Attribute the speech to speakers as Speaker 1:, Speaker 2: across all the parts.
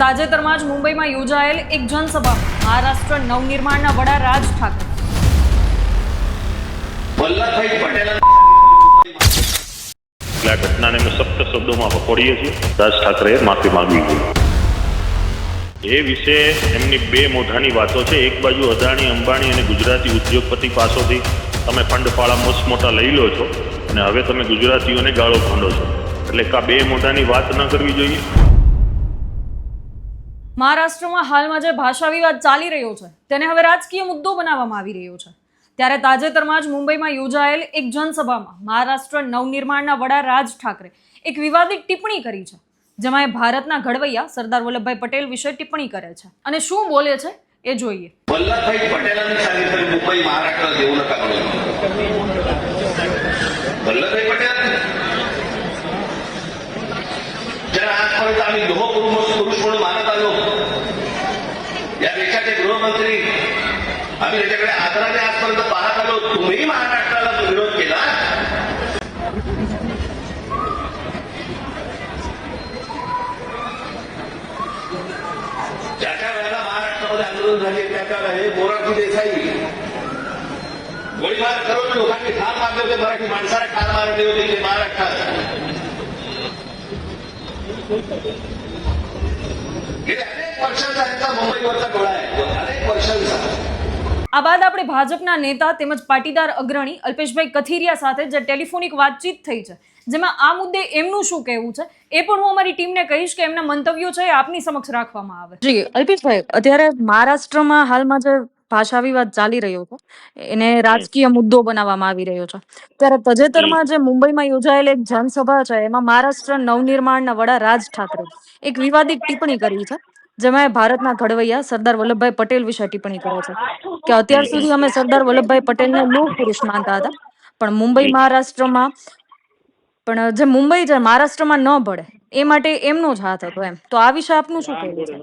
Speaker 1: તાજેતરમાં જ મુંબઈમાં યોજાયેલ એક જનસભા મહારાષ્ટ્ર નવનિર્માણના વડા રાજ ઠાકરે.
Speaker 2: વલ્લભભાઈ પટેલ
Speaker 3: આ ઘટનાને અમે સખ્ત શબ્દોમાં વખોડીએ છીએ. રાજ ઠાકરેએ માફી માંગવી જોઈએ એ વિશે એમની બે મોઢાની વાતો છે. એક બાજુ અદાણી અંબાણી અને ગુજરાતી ઉદ્યોગપતિ પાસેથી તમે ફંડફાળા મોસ્ટ મોટા લઈ લો છો અને હવે તમે ગુજરાતીઓને ગાળો ભાંડો છો. એટલે કા બે મોઢાની વાત ન કરવી જોઈએ?
Speaker 1: મહારાષ્ટ્રમાં હાલમાં જે ભાષા વિવાદ ચાલી રહ્યો છે, તેને હવે રાજકીય મુદ્દો બનાવવામાં આવી રહ્યો છે. ત્યારે તાજેતરમાં જ મુંબઈમાં યોજાયેલ એક જનસભામાં મહારાષ્ટ્ર નવનિર્માણના વડા રાજ ઠાકરે એક વિવાદિત ટિપ્પણી કરી છે, જેમાં એ ભારતના ઘડવૈયા સરદાર વલ્લભભાઈ પટેલ વિશે ટિપ્પણી કરે છે. અને શું બોલે છે એ જોઈએ.
Speaker 2: વલ્લભભાઈ પટેલાને મુંબઈ મહારાષ્ટ્ર જેવું વલ્લભભાઈ પટેલ? જરા આંખ પર આની गृहमंत्री आम्ही त्याच्याकडे आदराने आजपर्यंत पाहत आलो. तुम्ही महाराष्ट्राला विरोध केला ज्या त्या वेळेला महाराष्ट्रामध्ये आंदोलन झाले त्या त्या वेळेला मोरारजी देसाई गोळीबार करून लोकांनी ठार मारले होते. मराठी माणसाला ठार मारले होते ते महाराष्ट्रात. गेल्या अनेक वर्षांचा यांचा मुंबईवरचा डोळा आहे अनेक वर्षांचा
Speaker 1: આ બાદ આપણે ભાજપના નેતા તેમજ પાટીદાર અગ્રણી અલ્પેશભાઈ કથિરિયા સાથે જે ટેલિફોનિક વાતચીત થઈ છે જેમાં આ મુદ્દે એમનું શું કહેવું છે એ પણ હું અમારી ટીમને કહીશ કે એમના મંતવ્યો છે એ આપની સમક્ષ રાખવામાં આવે જી અલ્પેશભાઈ અત્યારે મહારાષ્ટ્રમાં હાલમાં જે ભાષા વિવાદ ચાલી રહ્યો છે એને રાજકીય મુદ્દો બનાવવામાં આવી રહ્યો છે ત્યારે તજેતરમાં જે મુંબઈમાં યોજાયેલ એક જનસભા છે એમાં મહારાષ્ટ્ર નવનિર્માણના વડા રાજ ઠાકરે એક વિવાદિત ટિપ્પણી કરી છે જેમાં ભારતના ઘડવૈયા સરદાર વલ્લભભાઈ પટેલ વિશે ટિપ્પણી કરે છે કે અત્યાર સુધી અમે સરદાર વલ્લભભાઈ પટેલને લોક પુરુષ માનતા હતા. પણ મુંબઈ મહારાષ્ટ્રમાં પણ જે મુંબઈ છે મહારાષ્ટ્રમાં ન ભળે એ માટે એમનો જ હાથ હતો એમ. તો આ વિશે આપનું શું કહેવું છે?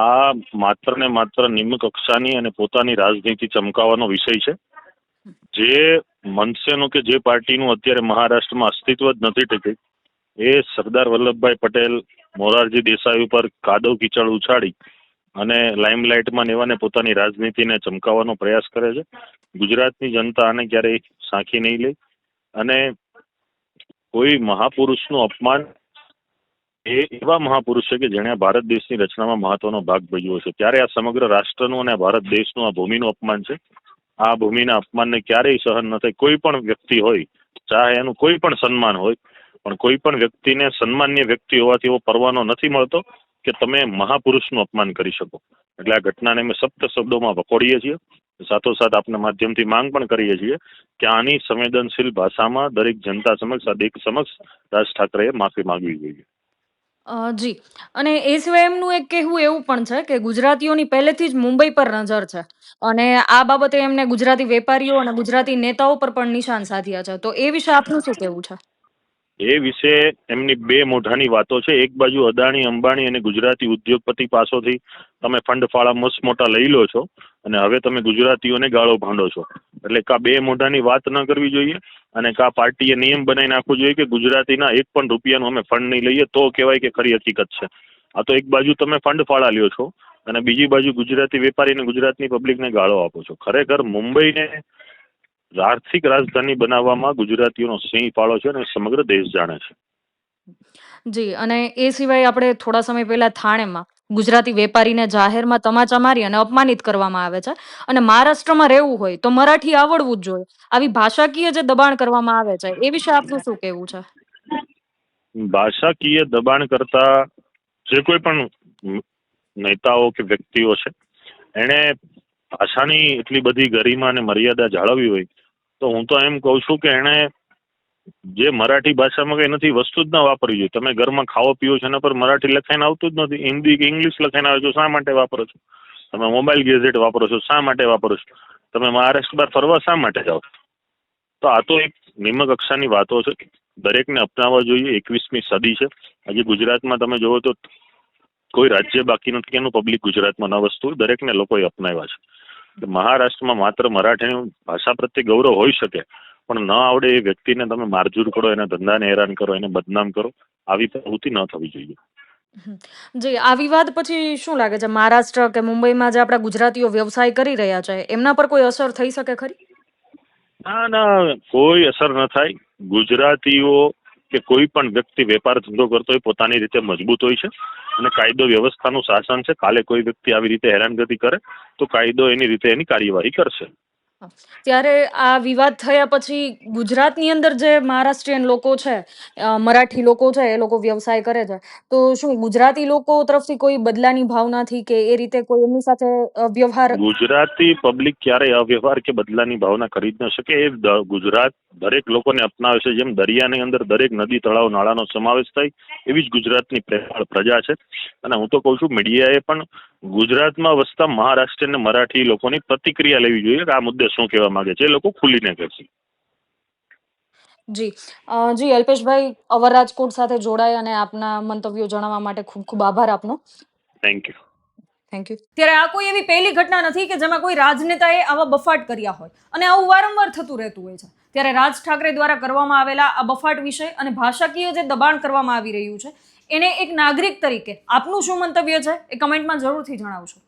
Speaker 3: આ માત્ર ને માત્ર નિમ્ન કક્ષાની અને પોતાની રાજનીતિ ચમકાવવાનો વિષય છે. જે મનસેનું કે જે પાર્ટીનું અત્યારે મહારાષ્ટ્રમાં અસ્તિત્વ જ નથી ટકી એ સરદાર વલ્લભભાઈ પટેલ મોરારજી દેસાઈ ઉપર કાદવ કીચડ ઉછાળી અને લાઇમલાઇટમાં નેવાને પોતાની રાજનીતિને ચમકાવવાનો પ્રયાસ કરે છે. ગુજરાતની જનતા આને ક્યારેય સાંખી નહીં લે અને કોઈ મહાપુરુષનું અપમાન એ એવા મહાપુરુષ છે કે જેણે ભારત દેશની રચનામાં મહત્વનો ભાગ ભજવ્યો છે. ત્યારે આ સમગ્ર રાષ્ટ્રનું અને ભારત દેશનું આ ભૂમિનું અપમાન છે. આ ભૂમિના અપમાનને ક્યારેય સહન ન થાય. કોઈ પણ વ્યક્તિ હોય, ચાહે એનું કોઈ પણ સન્માન હોય પણ કોઈ પણ વ્યક્તિને સન્માન્ય વ્યક્તિ હોવાથી એવો પરવાનો નથી મળતો કે તમે મહાપુરુષનું અપમાન કરી શકો. એટલે આ ઘટનાને અમે સપ્ત શબ્દોમાં વખોડીએ છીએ. સાથોસાથ આપના માધ્યમથી માંગ પણ કરીએ છીએ કે આની સંવેદનશીલ ભાષામાં દરેક જનતા સમક્ષ, આ સમક્ષ રાજ ઠાકરેએ માફી માંગવી જોઈએ.
Speaker 1: જી. અને એ સિવાય એમનું એક કહેવું એવું પણ છે કે ગુજરાતીઓની પહેલેથી જ મુંબઈ પર નજર છે. અને આ બાબતે એમને ગુજરાતી વેપારીઓ અને ગુજરાતી નેતાઓ પર પણ નિશાન સાધ્યા છે. તો એ વિશે આપનું શું કહેવું છે?
Speaker 3: એ વિશે એમની બે મોઢાની વાતો છે. એક બાજુ અદાણી, અંબાણી અને ગુજરાતી ઉદ્યોગપતિ પાસેથી તમે ફંડ ફાળા મસ્ત મોટા લઈ લો છો અને હવે તમે ગુજરાતીઓને ગાળો ભાંડો છો. એટલે કા બે મોઢાની વાત ન કરવી જોઈએ અને કા પાર્ટીએ નિયમ બનાવી નાખવો જોઈએ કે ગુજરાતીના એક પણ રૂપિયાનું અમે ફંડ નહીં લઈએ તો કહેવાય કે ખરી હકીકત છે. આ તો એક બાજુ તમે ફંડ ફાળા લ્યો છો અને બીજી બાજુ ગુજરાતી વેપારી અને ગુજરાતની પબ્લિકને ગાળો આપો છો. ખરેખર મુંબઈને આર્થિક રાજધાની બનાવવામાં ગુજરાતીઓનો સિંહ ફાળો છે અને સમગ્ર દેશ જાણે છે.
Speaker 1: જી અને એ સિવાય આપણે થોડા સમય પહેલા થાણેમાં ગુજરાતી વેપારીને જાહેરમાં તમાચા મારી અને અપમાનિત કરવામાં આવે છે. અને મહારાષ્ટ્રમાં રહેવું હોય તો મરાઠી આવડવું જ જોઈએ. આવી ભાષાકીય જે દબાણ કરવામાં આવે છે એ વિશે આપનું શું કહેવું છે?
Speaker 3: ભાષાકીય દબાણ કરતા જે કોઈ પણ નેતાઓ કે વ્યક્તિઓ છે એણે ભાષાની એટલી બધી ગરિમા અને મર્યાદા જાળવવી હોય તો હું તો એમ કહું છું કે એણે જે મરાઠી ભાષામાં કંઈ નથી, વસ્તુ જ ના વાપરવી જોઈએ. તમે ઘરમાં ખાવો પીવો છો એના પર મરાઠી લખાઈને આવતું જ નથી. હિન્દી કે ઇંગ્લિશ લખાઈને આવે છો શા માટે વાપરો છો? તમે મોબાઈલ ગેઝેટ વાપરો છો, શા માટે વાપરો છો? તમે મહારાષ્ટ્ર બહાર ફરવા શા માટે જાઓ? તો આ તો એક નિમ્ન કક્ષાની વાતો છે. દરેકને અપનાવવા જોઈએ. એકવીસમી સદી છે. આજે ગુજરાતમાં તમે જુઓ તો કોઈ રાજ્ય બાકી નથી, એનું પબ્લિક ગુજરાતમાં ન વસ્તુ. દરેકને લોકોએ અપનાવ્યા છે. મહારાષ્ટ્રમાં માત્ર મરાઠી ભાષા પ્રત્યે ગૌરવ હોઈ શકે પણ ન આવડે એ વ્યક્તિને તમે મારજૂર કરો એના ધંધાને હેરાન કરો એને બદનામ કરો આવી પ્રવૃત્તિ ન થવી જોઈએ.
Speaker 1: જી આ વિવાદ પછી શું લાગે છે? મહારાષ્ટ્ર કે મુંબઈમાં જે આપણા ગુજરાતીઓ વ્યવસાય કરી રહ્યા છે એમના પર કોઈ અસર થઈ શકે ખરી?
Speaker 3: ના ના કોઈ અસર ન થાય. ગુજરાતીઓ કે કોઈ પણ વ્યક્તિ વેપાર ધંધો કરતો હોય, પોતાની રીતે મજબૂત હોય છે અને કાયદો વ્યવસ્થાનું શાસન છે. કાલે કોઈ વ્યક્તિ આવી રીતે હેરાનગતિ કરે, તો કાયદો એની રીતે એની કાર્યવાહી કરશે.
Speaker 1: ત્યારે આ વિવાદ થયા પછી ગુજરાતની અંદર જે મહારાષ્ટ્રીયન લોકો છે મરાઠી લોકો છે, એ લોકો વ્યવસાય કરે છે. તો શું ગુજરાતી લોકો તરફથી કોઈ બદલાની ભાવનાથી કે એ રીતે કોઈ એમની સાથે વ્યવહાર
Speaker 3: ગુજરાતી પબ્લિક ક્યારેય અવ્યવહાર કે બદલાની ભાવના જ ન શકે. એ દ- ગુજરાત દરેક લોકોને અપનાવે છે. જેમ દરિયાની અંદર દરેક નદી, તળાવ, નાળાનો સમાવેશ થાય, એવી જ ગુજરાતની પ્રજા છે. અને હું તો કહું છું, મીડિયાએ પણ ગુજરાતમાં વસતા મહારાષ્ટ્ર અને મરાઠી લોકોની પ્રતિક્રિયા લેવી જોઈએ કે આ મુદ્દે શું કહેવા માંગે છે એ લોકો ખુલીને કહેશે.
Speaker 1: જી. જી અલ્પેશભાઈ અવર રાજકોટ સાથે જોડાય અને આપના મંતવ્યો જણાવવા માટે ખૂબ ખૂબ આભાર આપનો.
Speaker 3: થેન્ક યુ
Speaker 1: થેન્ક યુ ત્યારે આ કોઈ એવી પહેલી ઘટના નથી કે જેમાં કોઈ રાજનેતાએ આવા બફાટ કર્યા હોય અને આવું વારંવાર થતું રહેતું હોય છે. ત્યારે રાજ ઠાકરે દ્વારા કરવામાં આવેલા આ બફાટ વિષય અને ભાષાકીય જે દબાણ કરવામાં આવી રહ્યું છે એને એક નાગરિક તરીકે આપનું શું મંતવ્ય છે એ કમેન્ટમાં જરૂરથી જણાવશો